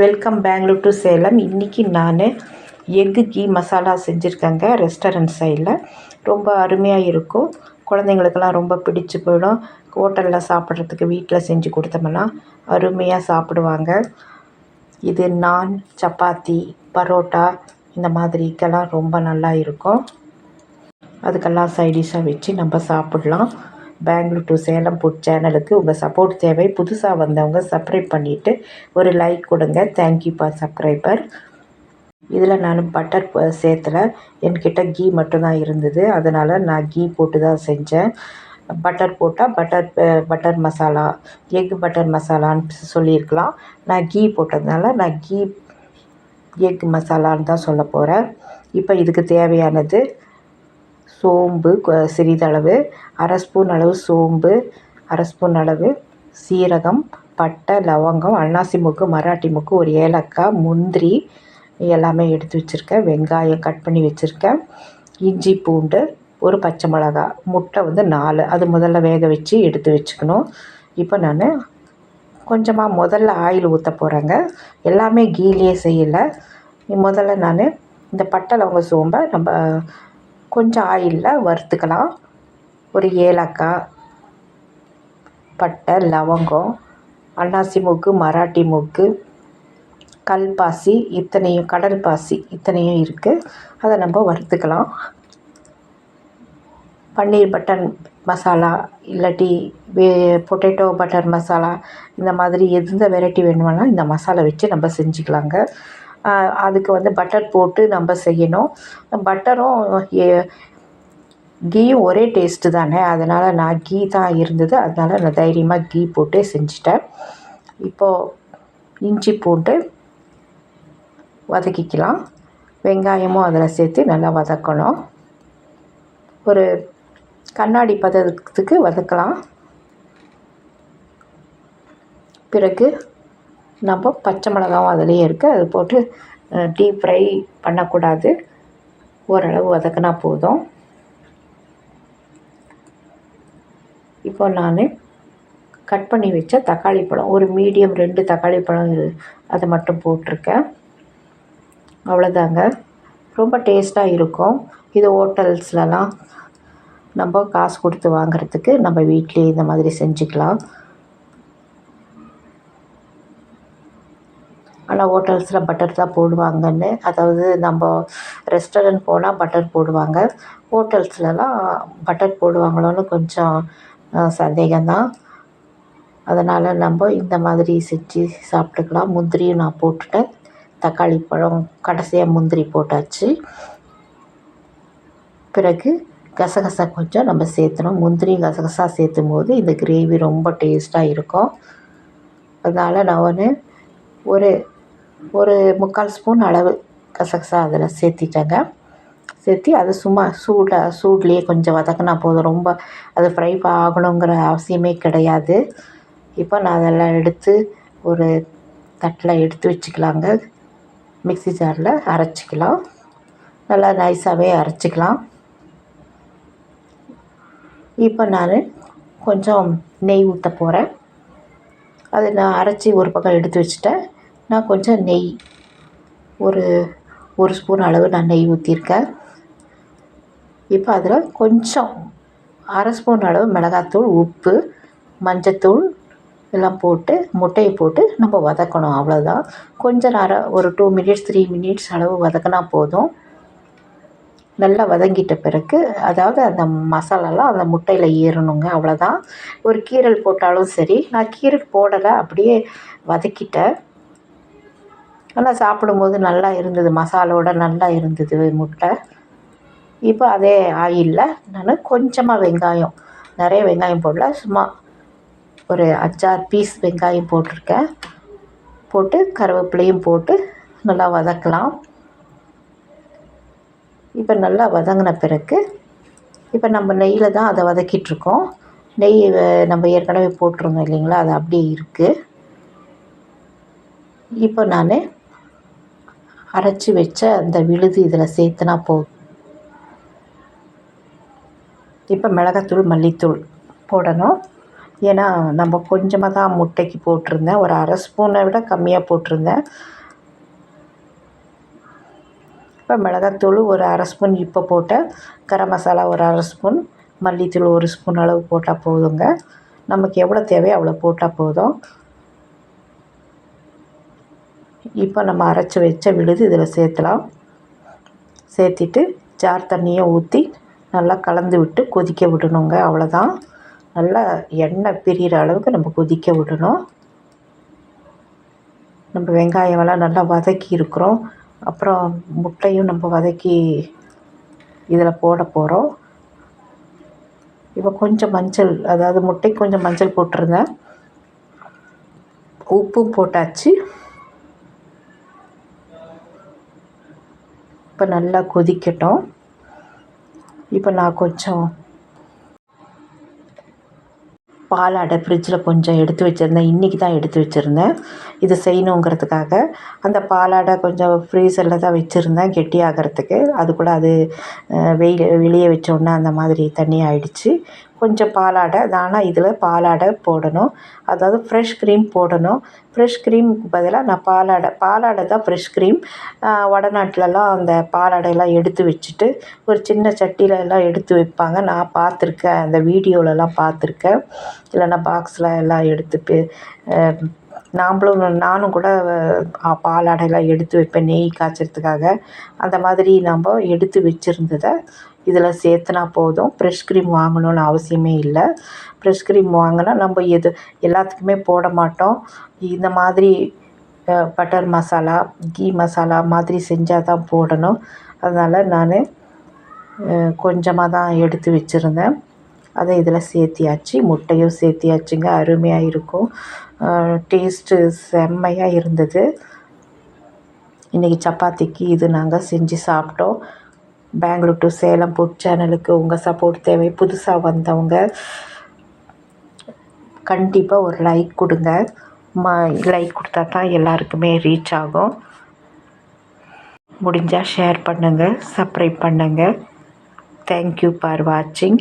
Welcome Bangalore to Salem இன்றைக்கி நான் egg ghee masala செஞ்சுருக்கேங்க ரெஸ்டாரண்ட் சைடில் ரொம்ப அருமையாக இருக்கும். குழந்தைங்களுக்கெல்லாம் ரொம்ப பிடிச்சு போயிடும். ஹோட்டலில் சாப்பிட்றதுக்கு வீட்டில் செஞ்சு கொடுத்தோம்னா அருமையாக சாப்பிடுவாங்க. இது நான் சப்பாத்தி பரோட்டா இந்த மாதிரிக்கெல்லாம் ரொம்ப நல்லா இருக்கும். அதுக்கெல்லாம் சைடிஷாக வச்சு நம்ம சாப்பிட்லாம். பெங்களூர் டு சேலம் ஃபுட் சேனலுக்கு உங்கள் சப்போர்ட் தேவை. புதுசாக வந்தவங்க சப்ஸ்கிரைப் பண்ணிவிட்டு ஒரு லைக் கொடுங்க. தேங்க்யூப்பா சப்ஸ்கிரைபர் இதில் நான் பட்டர் சேர்த்துல என்கிட்ட கீ மட்டும்தான் இருந்தது. அதனால் நான் கீ போட்டு தான் செஞ்சேன் பட்டர் போட்டால் butter butter masala egg butter மசாலான்னு சொல்லியிருக்கலாம். நான் கீ போட்டதுனால நான் கீ எக் மசாலான்னு தான் சொல்ல போகிறேன் இப்போ இதுக்கு தேவையானது சோம்பு சிறிதளவு அரை ஸ்பூன் அளவு சோம்பு அரை ஸ்பூன் அளவு சீரகம் பட்டை லவங்கம் அன்னாசி மூக்கு மராட்டி முக்கு ஒரு ஏலக்காய் முந்திரி எல்லாமே எடுத்து வச்சுருக்கேன். வெங்காயம் கட் பண்ணி வச்சுருக்கேன். இஞ்சி பூண்டு ஒரு பச்சை மிளகா முட்டை வந்து நாலு. அது முதல்ல வேக வச்சு எடுத்து வச்சுக்கணும். இப்போ நான் கொஞ்சமாக முதல்ல ஆயில் ஊற்ற போகிறேங்க எல்லாமே கீலியே செய்யலை. முதல்ல நான் இந்த பட்டை லவங்க சோம்பை நம்ம கொஞ்சம் ஆயிலில் வறுத்துக்கலாம். ஒரு ஏலக்காய் பட்டை லவங்கம் அன்னாசி மூக்கு மராட்டி மூக்கு கல்பாசி இத்தனையும் கடல் பாசி இத்தனையும் இருக்குது அதை நம்ம வறுத்துக்கலாம். பன்னீர் பட்டர் மசாலா இல்லாட்டி வே பொட்டேட்டோ பட்டர் மசாலா இந்த மாதிரி எந்த வெரைட்டி வேணுமானா இந்த மசாலா வச்சு நம்ம செஞ்சுக்கலாங்க. அதுக்கு வந்து பட்டர் போட்டு நம்ம செய்யணும். பட்டரும் கீயும் ஒரே டேஸ்ட்டு தானே. அதனால் நான் கீ தான் இருந்தது. அதனால் நான் தைரியமாக கீ போட்டு செஞ்சிட்டேன். இப்போது இஞ்சி போட்டு வதக்கிக்கலாம். வெங்காயமும் அதில் சேர்த்து நல்லா வதக்கணும். ஒரு கண்ணாடி பதத்துக்கு வதக்கலாம். பிறகு நம்ம பச்சை மிளகாவும் அதிலேயே இருக்குது அது போட்டு டீப் ஃப்ரை பண்ணக்கூடாது. ஓரளவு வதக்கினா போதும். இப்போ நான் கட் பண்ணி வச்ச தக்காளி பழம் ஒரு மீடியம் ரெண்டு தக்காளி பழம் அதை மட்டும் போட்டிருக்கேன். அவ்வளோதாங்க ரொம்ப டேஸ்ட்டாக இருக்கும். இது ஹோட்டல்ஸ்லலாம் நம்ம காசு கொடுத்து வாங்குறதுக்கு நம்ம வீட்டிலே இந்த மாதிரி செஞ்சுக்கலாம். ஆனால் ஹோட்டல்ஸில் பட்டர் தான் போடுவாங்கன்னு. அதாவது நம்ம ரெஸ்டாரண்ட் போனால் பட்டர் போடுவாங்க. ஹோட்டல்ஸ்லலாம் பட்டர் போடுவாங்களோன்னு கொஞ்சம் சந்தேகம்தான். அதனால் நம்ம இந்த மாதிரி செஞ்சு சாப்பிட்டுக்கலாம். முந்திரியும் நான் போட்டுட்டேன். தக்காளி பழம் கடைசியாக முந்திரி போட்டாச்சு. பிறகு கசகசா கொஞ்சம் நம்ம சேர்த்தணும். முந்திரி கசகசா சேர்த்தும் போது இந்த கிரேவி ரொம்ப டேஸ்ட்டாக இருக்கும். அதனால் நான் ஒன்று ஒரு ஒரு முக்கால் ஸ்பூன் அளவு கசகசா அதில் சேர்த்திட்டேங்க. சேர்த்தி அது சும்மா சூடாக சூட்லேயே கொஞ்சம் வதக்கினா போதும். ரொம்ப அது ஃப்ரை ஆகணுங்கிற அவசியமே கிடையாது. இப்போ நான் அதெல்லாம் எடுத்து ஒரு தட்டில் எடுத்து வச்சுக்கலாங்க. மிக்சி ஜாரில் அரைச்சிக்கலாம். நல்லா நைஸாகவே அரைச்சிக்கலாம். இப்போ நான் கொஞ்சம் நெய் ஊற்ற போகிறேன். அது நான் அரைச்சி ஒரு பக்கம் எடுத்து வச்சுட்டேன். நான் கொஞ்சம் நெய் ஒரு ஒரு ஸ்பூன் அளவு நான் நெய் ஊற்றிருக்கேன் இப்போ அதில் கொஞ்சம் அரை ஸ்பூன் அளவு மிளகாத்தூள் உப்பு மஞ்சத்தூள் எல்லாம் போட்டு முட்டையை போட்டு நம்ம வதக்கணும். அவ்வளோதான் கொஞ்சம் நேரம் ஒரு டூ மினிட்ஸ் த்ரீ மினிட்ஸ் அளவு வதக்கினா போதும். நல்லா வதங்கிட்ட பிறகு அதாவது அந்த மசாலாலாம் அந்த முட்டையில் ஏறணுங்க அவ்வளோதான் ஒரு கீரல் போட்டாலும் சரி நான் கீரல் போடலை அப்படியே வதக்கிட்டேன். நல்லா சாப்பிடும்போது நல்லா இருந்தது. மசாலோடு நல்லா இருந்தது முட்டை. இப்போ அதே ஆயிலில் நான் கொஞ்சமாக வெங்காயம் நிறைய வெங்காயம் போடல. சும்மா ஒரு அஞ்சாறு பீஸ் வெங்காயம் போட்டிருக்கேன். போட்டு கருவேப்பிலையும் போட்டு நல்லா வதக்கலாம். இப்போ நல்லா வதங்கின பிறகு இப்போ நம்ம நெய்யில் தான் அதை வதக்கிட்டுருக்கோம் நெய் நம்ம ஏற்கனவே போட்டிருந்தோம் இல்லைங்களா? அது அப்படியே இருக்குது இப்போ நான் அரைச்சி வச்ச அந்த விழுது இதில் சேர்த்துனா போதும். இப்போ மிளகாத்தூள் மல்லித்தூள் போடணும். ஏன்னா நம்ம கொஞ்சமாக தான் முட்டைக்கு போட்டிருந்தேன். ஒரு அரை ஸ்பூனை விட கம்மியாக போட்டிருந்தேன். இப்போ மிளகாத்தூள் ஒரு அரை ஸ்பூன் இப்போ போட்டேன். கரம் மசாலா ஒரு அரை ஸ்பூன் மல்லித்தூள் ஒரு ஸ்பூன் அளவு போட்டால் போதுங்க. நமக்கு எவ்வளோ தேவையோ அவ்வளோ போட்டால் போதும். இப்போ நம்ம அரைச்சி வச்ச விழுது இதில் சேர்த்தலாம். சேர்த்திட்டு ஜார் தண்ணியை ஊற்றி நல்லா கலந்து விட்டு கொதிக்க விடணுங்க அவ்வளோதான். நல்லா எண்ணெய் பிரிகிற அளவுக்கு நம்ம கொதிக்க விடணும். நம்ம வெங்காயமெல்லாம் நல்லா வதக்கி இருக்கிறோம். அப்புறம் முட்டையும் நம்ம வதக்கி இதில் போட போகிறோம். இப்போ கொஞ்சம் மஞ்சள் அதாவது முட்டைக்கு கொஞ்சம் மஞ்சள் போட்டிருந்தேன். உப்பும் போட்டாச்சு. இப்போ நல்லா கொதிக்கட்டும். இப்போ நான் கொஞ்சம் பாலாடை ஃப்ரிட்ஜில் கொஞ்சம் எடுத்து வச்சுருந்தேன். இன்றைக்கி தான் எடுத்து வச்சுருந்தேன். இது செய்யணுங்கிறதுக்காக அந்த பாலாடை கொஞ்சம் ஃப்ரீசரில் தான் வச்சுருந்தேன் கெட்டி ஆகிறதுக்கு கூட அது வெயில் வெளியே வச்சோன்னே அந்த மாதிரி தண்ணி ஆயிடுச்சு. கொஞ்சம் பாலாடை ஆனால் இதில் பாலாடை போடணும். அதாவது ஃப்ரெஷ் க்ரீம் போடணும். ஃப்ரெஷ் க்ரீமுக்கு பதிலாக நான் பாலாடை பாலாடை தான் ஃப்ரெஷ் க்ரீம் வடநாட்டிலலாம் அந்த பாலாடையெல்லாம் எடுத்து வச்சுட்டு ஒரு சின்ன சட்டியில் எல்லாம் எடுத்து வைப்பாங்க. நான் பார்த்துருக்கேன் அந்த வீடியோலலாம் பார்த்துருக்கேன். இல்லைன்னா பாக்ஸில் எல்லாம் எடுத்து நாம்ளும் நானும் கூட பாலாடையெல்லாம் எடுத்து வைப்பேன் நெய் காய்ச்சறதுக்காக. அந்த மாதிரி நம்ம எடுத்து வச்சுருந்ததை இதில் சேர்த்துனா போதும். ஃப்ரெஷ் க்ரீம் வாங்கணுன்னு அவசியமே இல்லை. ஃப்ரெஷ் க்ரீம் வாங்கினா நம்ம எது எல்லாத்துக்குமே போட மாட்டோம். இந்த மாதிரி பட்டர் மசாலா கீ மசாலா மாதிரி செஞ்சால் தான் போடணும். அதனால் நான் கொஞ்சமாக தான் எடுத்து வச்சுருந்தேன். அதை இதில் சேர்த்தியாச்சு. முட்டையும் சேர்த்தியாச்சுங்க. அருமையாக இருக்கும். டேஸ்ட்டு செம்மையாக இருந்தது. இன்றைக்கி சப்பாத்திக்கு இது நாங்கள் செஞ்சு சாப்பிட்டோம். பெங்களூர் டு சேலம் ஃபுட் சேனலுக்கு உங்கள் சப்போர்ட் தேவை. புதுசாக வந்தவங்க கண்டிப்பாக ஒரு லைக் கொடுங்க. ம லைக் கொடுத்தா தான் எல்லாருக்குமே ரீச் ஆகும். முடிஞ்சால் ஷேர் பண்ணுங்கள் சப்ஸ்கிரைப் பண்ணுங்கள் தேங்க்யூ ஃபார் வாட்சிங்